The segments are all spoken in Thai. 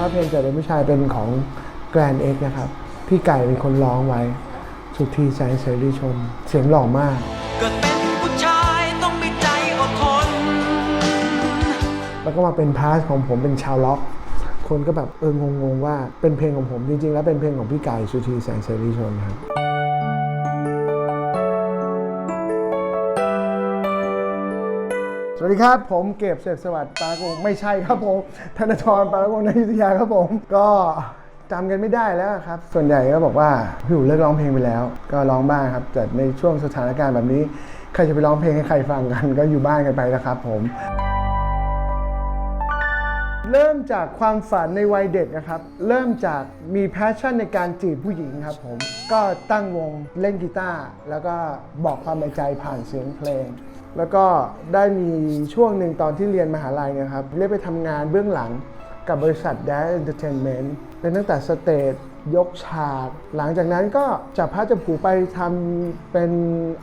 ครับเพลงเกิดเป็นผู้ชายเป็นของแกรนเอ็กนะครับ พี่ไก่เป็นคนร้องไว้ สุธีแสงเสรีชน เสียงหล่อมากเกิดเป็นผู้ชายต้องมีใจอดทนแล้วก็มาเป็นพาร์ทของผมเป็นชาวล็อก คนก็แบบเอองงๆว่าเป็นเพลงของผมจริงๆ แล้วเป็นเพลงของพี่ไก่สุธีแสงเสรีชนครับ สวัสดีครับ ผมเก็บเสพสวัสดิ์ปาลกงไม่ใช่ครับผมธนทรปาลกงในยุทธยาครับผม ก็จำกันไม่ได้แล้วครับ ส่วนใหญ่ก็บอกว่าพี่อู๋เลิกร้องเพลงไปแล้ว ก็ร้องบ้างครับแต่ในช่วงสถานการณ์แบบนี้ ใครจะไปร้องเพลงให้ใครฟังกัน ก็อยู่บ้านกันไปนะครับผม เริ่มจากความฝันในวัยเด็กนะครับ เริ่มจากมีแพชชั่นในการจีบผู้หญิงครับผม ก็ตั้งวงเล่นกีตาร์แล้วก็บอกความในใจผ่านเสียงเพลง แล้วก็ได้มีช่วงหนึ่งตอนที่เรียนมหาลัยนะครับเรียกไปทำงานเบื้องหลังกับบริษัท d a เ e Entertainment เป็นตั้งแต่สเตจ ยกฉาก หลังจากนั้นก็จับพระจับผูไปทำเป็น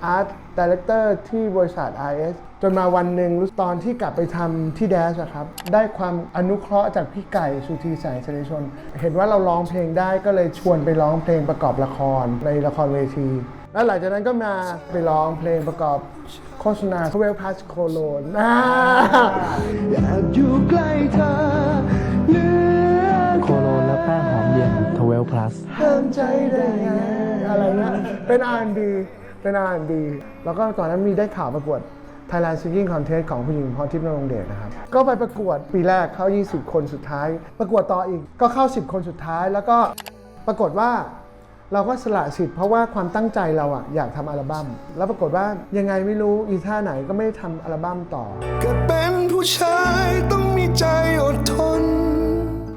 อาร์ตดีเลกเตอร์ที่บริษัท IS จนมาวันหนึ่งตอนที่กลับไปทำที่แดชอะครับ ได้ความอนุเคราะห์จากพี่ไก่สุธีแสงเสรีชน เห็นว่าเราร้องเพลงได้ก็เลยชวนไปร้องเพลงประกอบละครในละครเวทีแล้วหลังจากนั้นก็มาไปร้องเพลงประกอบโฆษณาเวลพัสโคโลนอยากอยู่ใกล้ เย็นทเวลพลัสห้ามใจได้ไงอะไรเงี้ยเป็น R&B เป็น R&B แล้วก็ก่อนนั้นมีได้ข่าวประกวด Thailand Singing Contest ของผู้หญิงพรทิพย์นรงค์เดชนะครับ ก็ไปประกวดปีแรกเข้า 20 คนสุดท้าย ประกวดต่ออีกก็เข้า 10 คนสุดท้าย แล้วก็ปรากฏว่าเราก็สละสิทธิ์เพราะว่าความตั้งใจเราอะอยากทำอัลบั้มแล้วปรากฏว่ายังไงไม่รู้อีท่าไหนก็ไม่ได้ทำอัลบั้มต่อ เกิดเป็นผู้ชายต้องมีใจอดทน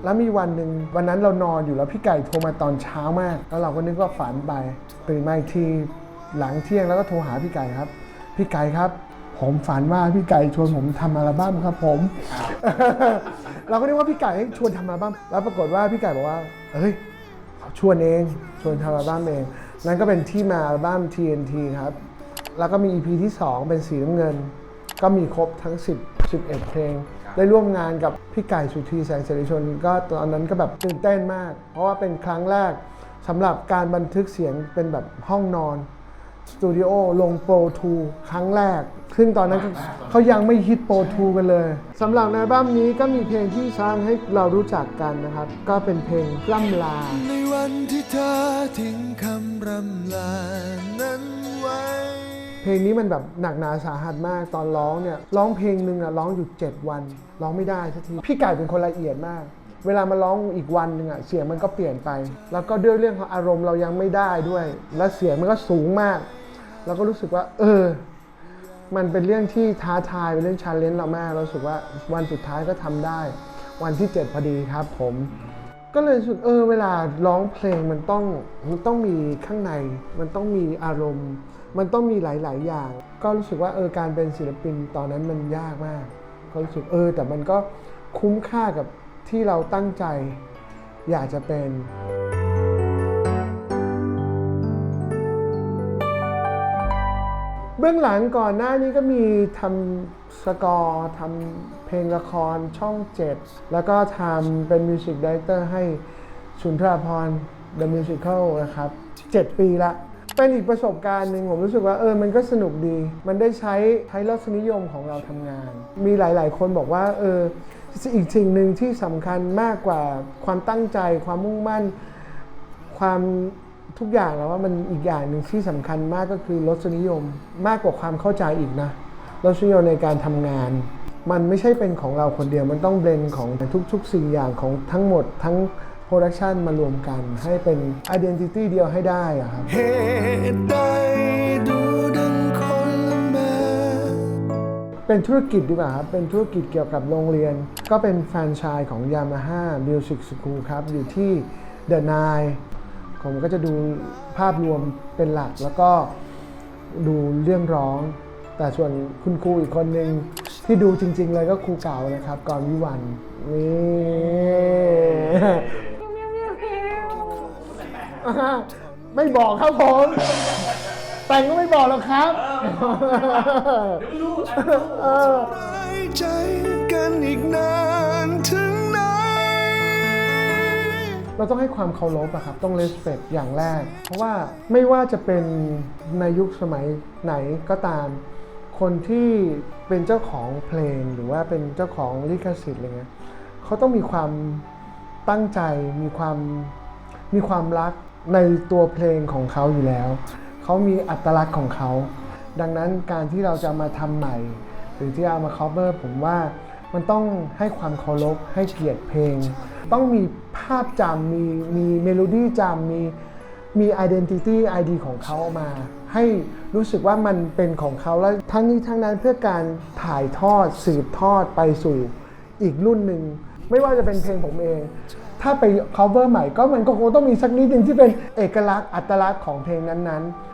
แล้วมีวันหนึ่งวันนั้นเรานอนอยู่แล้วพี่ไก่โทรมาตอนเช้ามาก แล้วเราก็นึกว่าฝันไปตื่นมาอีกทีหลังเที่ยงแล้วก็โทรหาพี่ไก่ครับ พี่ไก่ครับ ผมฝันว่าพี่ไก่ชวนผมทำอัลบั้มครับผม เราก็นึกว่าพี่ไก่ชวนทำอัลบั้มแล้วปรากฏว่าพี่ไก่บอกว่าเฮ้ยเขาชวนเองชวนทำอัลบั้มเอง นั่นก็เป็นที่มาอัลบั้ม TNT ครับ แล้วก็มี EP ที่ 2 เป็นสีน้ำเงิน ก็มีครบทั้ง 10 11 เพลง ได้ร่วมงานกับพี่ไก่สุธีแสงเสรีชน ก็ตอนนั้นก็แบบตื่นเต้นมาก เพราะว่าเป็นครั้งแรกสำหรับการบันทึกเสียงเป็นแบบห้องนอนสตูดิโอลงโปรทูครั้งแรก ซึ่งตอนนั้นเขายังไม่ฮิตโปรทูกันเลยสำหรับในอัลบั้มนี้ก็มีเพลงที่สร้างให้เรารู้จักกันนะครับ ก็เป็นเพลงล่ำลา ในวันที่เธอทิ้งคำรำลานั้นไว้ เพลงนี้มันแบบหนักหนาสาหัสมากตอนร้องเนี่ยร้องเพลงหนึ่งอะร้องอยู่ 7 วัน ร้องไม่ได้สักทีพี่ไก่เป็นคนละเอียดมาก เวลามาร้องอีกวันหนึ่งอะเสียงมันก็เปลี่ยนไป แล้วก็ด้วยเรื่องของอารมณ์เรายังไม่ได้ด้วย และเสียงมันก็สูงมากแล้วก็รู้สึกว่า เออ มันเป็นเรื่องที่ท้าทายเป็นเรื่องชาเลนจ์เรามากเราสึกว่าวันสุดท้ายก็ทำได้ วันที่ 7 พอดีครับผม ก็เลยรู้สึกเออเวลาร้องเพลงมันต้องมันต้องมีข้างใน มันต้องมีอารมณ์ มันต้องมีหลาย ๆ อย่าง ก็รู้สึกว่าเออการเป็นศิลปินตอนนั้นมันยากมาก ก็รู้สึกเออ แต่มันก็คุ้มค่ากับที่เราตั้งใจอยากจะเป็นเบื้องหลังก่อนหน้านี้ก็มีทำ สกอร์ทำเพลงละครช่อง7แล้วก็ทำเป็นมิวสิกดีเรคเตอร์ให้สุนทราพร The Musical นะครับ 7 ปีละ เป็นอีกประสบการณ์หนึ่งผมรู้สึกว่าเออมันก็สนุกดี มันได้ใช้ใช้รสนิยมของเราทำงาน มีหลาย ๆ คนบอกว่าเอออีกสิ่งหนึ่งที่สำคัญมากกว่าความตั้งใจ ความมุ่งมั่น ความทุกอย่างแล้วว่ามันอีกอย่างหนึ่งที่สำคัญมากก็คือรสนิยมมากกว่าความเข้าใจอีกนะ รสนิยมในการทำงาน มันไม่ใช่เป็นของเราคนเดียวมันต้องเบลนด์ของทุกๆ สิ่งอย่างของทั้งหมดทั้งโปรดักชันมารวมกัน ให้เป็น identity เดียวให้ได้อะครับเหตุใดดูดังคนละแบบเป็นธุรกิจดีกว่าครับ เป็นธุรกิจเกี่ยวกับโรงเรียน ก็เป็นแฟรนไชส์ของ Yamaha Music School ครับ อยู่ที่ The Nine ผมก็จะดูภาพรวมเป็นหลัก แล้วก็ดูเรื่องร้อง แต่ส่วนคุณครูอีกคนหนึ่งที่ดูจริง ๆ เลยก็ครูเก่านะครับก่อนวิวันนี่ไม่บอกครับผมแต่งก็ไม่บอกหรอกครับเออหายใจกันอีกนานถึงไหนเราต้องให้ความเคารพอะครับต้อง respect อย่างแรก เพราะว่าไม่ว่าจะเป็นในยุคสมัยไหนก็ตาม คนที่เป็นเจ้าของเพลงหรือว่าเป็นเจ้าของลิขสิทธิ์อะไรเงี้ยเขาต้องมีความตั้งใจมีความมีความรักในตัวเพลงของเขาอยู่แล้ว เขามีอัตลักษณ์ของเขา ดังนั้นการที่เราจะมาทำใหม่ หรือที่เอามา cover ผมว่ามันต้องให้ความเคารพให้เกียรติเพลง ต้องมีภาพจำมีมีเมโลดี้จำมี มี identity ID ของเขาออกมา ให้รู้สึกว่ามันเป็นของเขาแล้วทั้งนี้ทั้งนั้นเพื่อการถ่ายทอดสืบทอดไปสู่อีกรุ่นหนึ่ง ไม่ว่าจะเป็นเพลงผมเอง ถ้าไป cover ใหม่ก็มันก็คงต้องมีสักนิดหนึ่งที่เป็นเอกลักษณ์อัตลักษณ์ของเพลงนั้นๆ